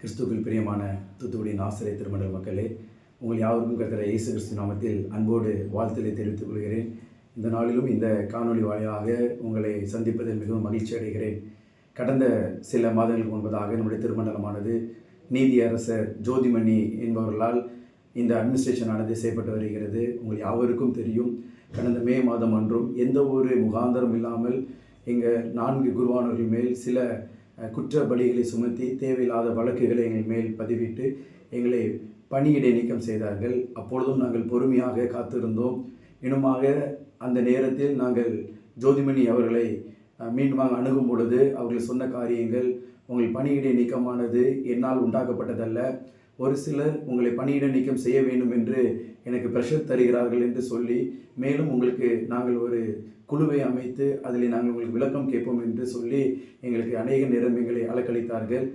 கிறிஸ்துவில் பிரியமான தூத்துக்குடி ஆசிரியர் திருமண மக்களே உங்கள் யாவருக்கும் கருத்துற இயேசு கிறிஸ்து நாமத்தில் அன்போடு வாழ்த்தலை தெரிவித்துக் கொள்கிறேன். இந்த நாளிலும் இந்த காணொளி வாயிலாக உங்களை சந்திப்பதில் மிகவும் மகிழ்ச்சி அடைகிறேன். கடந்த சில மாதங்களுக்கு முன்பதாக நம்முடைய திருமண்டலமானது நீதியரசர் ஜோதிமணி என்பவர்களால் இந்த அட்மினிஸ்ட்ரேஷன் ஆனது செய்யப்பட்டு வருகிறது. உங்கள் யாவருக்கும் தெரியும் கடந்த மே மாதம் அன்றும் எந்த ஒரு முகாந்தரம் இல்லாமல் எங்கள் நான்கு குருவானவர்கள் மேல் சில குற்றப்பலிகளை குற்ற பலிகளை சுமத்தி தேவையில்லாத வழக்குகளை எங்கள் மேல் பதிவிட்டு எங்களை பணியிடை நீக்கம் செய்தார்கள். அப்பொழுதும் நாங்கள் பொறுமையாக காத்திருந்தோம். இன்னுமாக அந்த நேரத்தில் நாங்கள் ஜோதிமணி அவர்களை மீண்டுமாக அணுகும் பொழுது அவர்கள் சொன்ன காரியங்கள் உங்கள் பணியிடை நீக்கமானது என்னால் உண்டாக்கப்பட்டதல்ல. ஒரு சிலர் உங்களை பணியிட நீக்கம் செய்ய வேண்டும் என்று எனக்கு ப்ரெஷர் தருகிறார்கள் என்று சொல்லி மேலும் உங்களுக்கு நாங்கள் ஒரு குழுவை அமைத்து அதில் நாங்கள் உங்களுக்கு விளக்கம் கேட்போம் என்று சொல்லி எங்களுக்கு அநேக நேரம் எங்களை அலக்களித்தார்கள்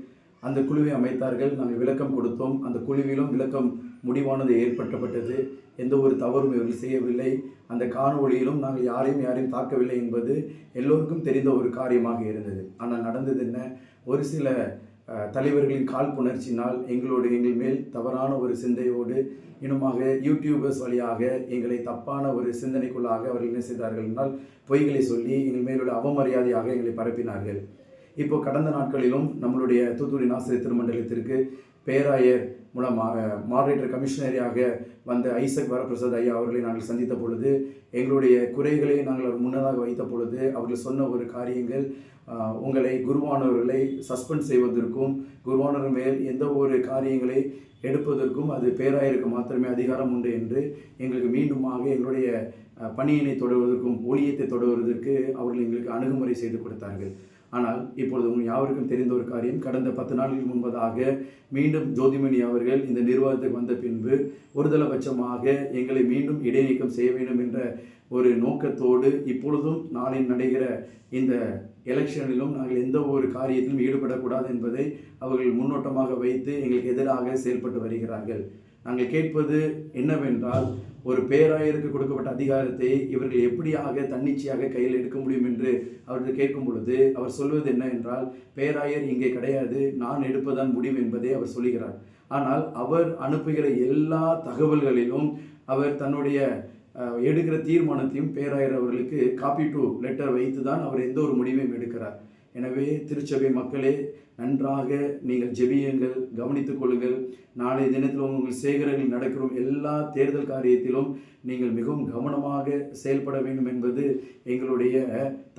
அந்த குழுவை அமைத்தார்கள். நாங்கள் விளக்கம் கொடுத்தோம். அந்த குழுவிலும் விளக்கம் முடிவானது ஏற்பட்டப்பட்டது. எந்த ஒரு தவறும் இவர்கள் செய்யவில்லை. அந்த காணொளியிலும் நாங்கள் யாரையும் யாரையும் தாக்கவில்லை என்பது எல்லோருக்கும் தெரிந்த ஒரு காரியமாக இருந்தது. ஆனால் நடந்தது என்ன? ஒரு சில தலைவர்களின் காழ்ப்புணர்ச்சினால் எங்களோடு எங்கள் மேல் தவறான ஒரு சிந்தையோடு இன்னுமாக யூடியூபர்ஸ் வழியாக எங்களை தப்பான ஒரு சிந்தனைக்குள்ளாக அவர்கள் என்ன செய்தார்கள் என்றால் பொய்களை சொல்லி எங்கள் மேலுள்ள அவமரியாதையாக எங்களை பரப்பினார்கள். இப்போ கடந்த நாட்களிலும் நம்மளுடைய தூத்துக்குடி நாசிரியர் திருமண்டலத்திற்கு பேராயர் மூலமாக மாடரேட்டர் கமிஷனரியாக வந்த ஐசக் வரப்பிரசாத் ஐயா அவர்களை நாங்கள் சந்தித்த பொழுது எங்களுடைய குறைகளை நாங்கள் முன்னதாக வைத்த பொழுது அவர்கள் சொன்ன ஒரு காரியங்கள் உங்களை குருவானவர்களை சஸ்பெண்ட் செய்வதற்கும் குருவானவர் மேல் எந்த ஒரு காரியங்களை எடுப்பதற்கும் அது பேராயருக்கு மாத்திரமே அதிகாரம் உண்டு என்று எங்களுக்கு மீண்டுமாக எங்களுடைய பணியினை தொடர்வதற்கும் ஊழியத்தை தொடர்வதற்கு அவர்கள் எங்களுக்கு அணுகுமுறை செய்து கொடுத்தார்கள். ஆனால் இப்பொழுது உங்கள் யாவருக்கும் தெரிந்த ஒரு காரியம் கடந்த பத்து நாட்களுக்கு முன்பதாக மீண்டும் ஜோதிமணி அவர்கள் இந்த நிர்வாகத்துக்கு வந்த பின்பு ஒருதலைபட்சமாக எங்களை மீண்டும் இடைநீக்கம் செய்ய வேண்டும் என்ற ஒரு நோக்கத்தோடு இப்பொழுதும் நாளை நடைகிற இந்த எலெக்ஷனிலும் நாங்கள் எந்த ஒரு காரியத்திலும் ஈடுபடக்கூடாது என்பதை அவர்கள் முன்னோட்டமாக வைத்து எங்களுக்கு எதிராக செயல்பட்டு வருகிறார்கள். நாங்கள் கேட்பது என்னவென்றால் ஒரு பேராயருக்கு கொடுக்கப்பட்ட அதிகாரத்தை இவர்கள் எப்படியாக தன்னிச்சையாக கையில் எடுக்க முடியும் என்று அவர்கள் கேட்கும் பொழுது அவர் சொல்வது என்ன என்றால் பேராயர் இங்கே கிடையாது நான் எடுப்பதான் முடியும் என்பதை அவர் சொல்லுகிறார். ஆனால் அவர் அனுப்புகிற எல்லா தகவல்களிலும் அவர் தன்னுடைய எடுக்கிற தீர்மானத்தையும் பேராயர் அவர்களுக்கு காப்பி டு லெட்டர் வைத்து தான் அவர் எந்த ஒரு முடிவையும் எடுக்கிறார். எனவே திருச்சபை மக்களே நன்றாக நீங்கள் ஜெபியுங்கள் கவனித்துக் கொள்ளுங்கள். நாளைய தினத்தில் உங்கள் சேகரங்களில் நடக்கிற எல்லா தேர்தல் காரியத்திலும் நீங்கள் மிகவும் கவனமாக செயல்பட வேண்டும் என்பது எங்களுடைய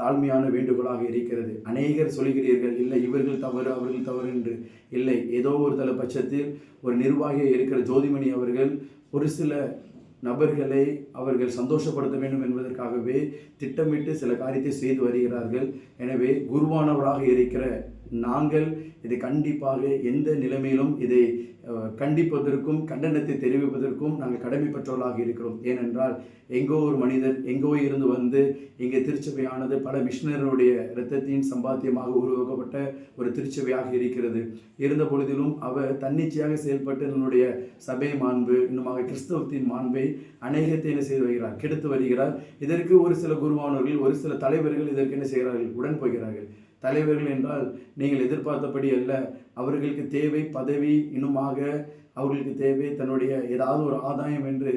தாழ்மையான வேண்டுகோளாக இருக்கிறது. அநேகர் சொல்கிறீர்கள் இல்லை இவர்கள் தவறு அவர்கள் தவறு என்று. இல்லை ஏதோ ஒரு தலை பட்சத்தில் ஒரு நிர்வாகியாக இருக்கிற ஜோதிமணி அவர்கள் ஒரு சில நபர்களை அவர்கள் சந்தோஷப்படுத்த வேண்டும் என்பதற்காகவே திட்டமிட்டு சில காரியத்தை செய்து வருகிறார்கள். எனவே குருவானவராக இருக்கிற நாங்கள் இது கண்டிப்பாக எந்த நிலைமையிலும் இதை கண்டிப்பதற்கும் கண்டனத்தை தெரிவிப்பதற்கும் நாங்கள் கடமைப்பட்டவர்களாக இருக்கிறோம். ஏனென்றால் எங்கோ ஒரு மனிதர் எங்கோ இருந்து வந்து இங்கே திருச்சபையானது பல மிஷினருடைய இரத்தத்தின் சம்பாத்தியமாக உருவாக்கப்பட்ட ஒரு திருச்சபையாக இருக்கிறது. இருந்த பொழுதிலும் அவர் தன்னிச்சையாக செயல்பட்டு நம்முடைய சபை மாண்பு இன்னுமாக கிறிஸ்தவத்தின் மாண்பை அநேகத்தை என்ன செய்து வருகிறார்? கெடுத்து வருகிறார். இதற்கு ஒரு சில குருவானவர்கள் ஒரு சில தலைவர்கள் இதற்கு என்ன செய்கிறார்கள்? உடன் போகிறார்கள். தலைவர்கள் என்றால் நீங்கள் எதிர்பார்த்தபடி அல்ல. அவர்களுக்கு தேவை பதவி இன்னுமாக அவர்களுக்கு தேவை தன்னுடைய ஏதாவது ஒரு ஆதாயம் என்று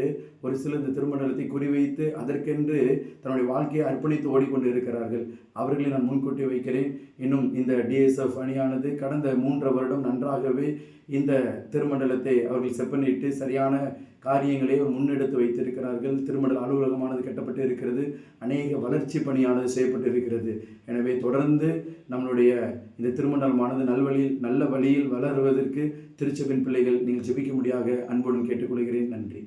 ஒரு சில இந்த திருமணத்தை குறிவைத்து அதற்கென்று தன்னுடைய வாழ்க்கையை அர்ப்பணித்து ஓடிக்கொண்டு இருக்கிறார்கள் அவர்களை நான் முன்கூட்டி வைக்கிறேன். இன்னும் இந்த டிஎஸ்எஃப் அணியானது கடந்த மூன்று வருடம் நன்றாகவே இந்த திருமண்டலத்தை அவர்கள் செப்பனிட்டு சரியான காரியங்களை முன்னெடுத்து வைத்திருக்கிறார்கள். திருமண அலுவலகமானது கட்டப்பட்டு இருக்கிறது. அநேக வளர்ச்சி பணியானது செய்யப்பட்டு இருக்கிறது. எனவே தொடர்ந்து நம்மளுடைய இந்த திருமண்டலமானது நல்வழியில் நல்ல வழியில் வளருவதற்கு திருச்சபின் பிள்ளைகள் நீங்கள் ஜெபிக்க முடியாக அன்புடன் கேட்டுக்கொள்கிறேன். நன்றி.